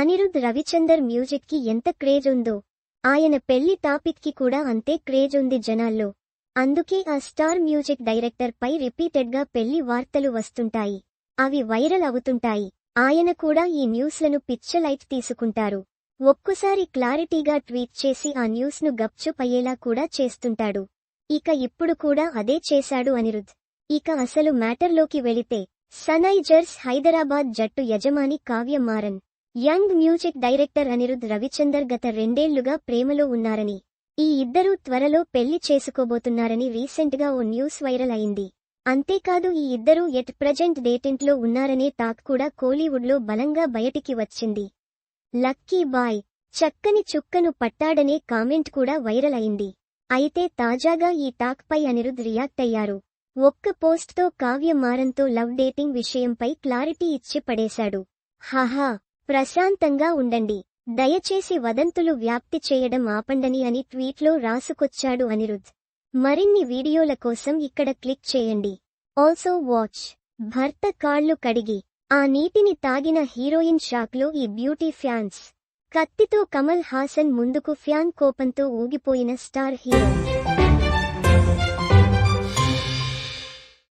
అనిరుద్ రవిచందర్ మ్యూజిక్కి ఎంత క్రేజ్ ఉందో. ఆయన పెళ్ళి టాపిక్కి కూడా అంతే క్రేజ్ ఉంది జనాల్లో. అందుకే ఆ స్టార్ మ్యూజిక్ డైరెక్టర్ పై రిపీటెడ్గా పెళ్ళి వార్తలు వస్తుంటాయి. అవి వైరల్ అవుతుంటాయి. ఆయన కూడా ఈ న్యూస్లను పిచ్చలైట్ తీసుకుంటారు. ఒక్కోసారి క్లారిటీగా ట్వీట్ చేసి ఆ న్యూస్ను గప్చుప్ అయ్యేలా కూడా చేస్తుంటాడు. ఇక ఇప్పుడు కూడా అదే చేశాడు అనిరుద్. ఇక అసలు మ్యాటర్లోకి వెళితే సనైజర్స్ హైదరాబాద్ జట్టు యజమాని Kavya Maran. Young music director Anirudh Ravichander గత రెండేళ్ళుగా ప్రేమలో ఉన్నారని ఈ ఇద్దరూ త్వరలో పెళ్ళి చేసుకోబోతున్నారని రీసెంట్గా ఓ న్యూస్ వైరల్ అయింది. అంతేకాదు ఈ ఇద్దరూ ఎట్ ప్రజెంట్ డేటెంట్లో ఉన్నారనే టాక్ కూడా కోలీవుడ్లో బలంగా బయటికి వచ్చింది. లక్కీ బాయ్ చక్కని చుక్కను పట్టాడనే కామెంట్ కూడా వైరల్ అయింది. అయితే తాజాగా ఈ టాక్పై అనిరుద్ రియాక్ట్ అయ్యారు. ఒక్క పోస్ట్తో కావ్య మారంతో లవ్ డేటింగ్ విషయంపై క్లారిటీ ఇచ్చి పడేశాడు హహా! ప్రశాంతంగా ఉండండి. దయచేసి వదంతులు వ్యాప్తి చేయడం ఆపండని అని ట్వీట్లో రాసుకొచ్చాడు అనిరుద్ మరిన్ని వీడియోల కోసం ఇక్కడ క్లిక్ చేయండి. Also watch. భర్త కాళ్ళు కడిగి ఆ నీటిని తాగిన హీరోయిన్ షాక్లో ఈ బ్యూటీ ఫ్యాన్స్. కత్తితో కమల్ హాసన్ ముందుకు ఫ్యాన్ కోపంతో ఊగిపోయిన స్టార్ హీరో.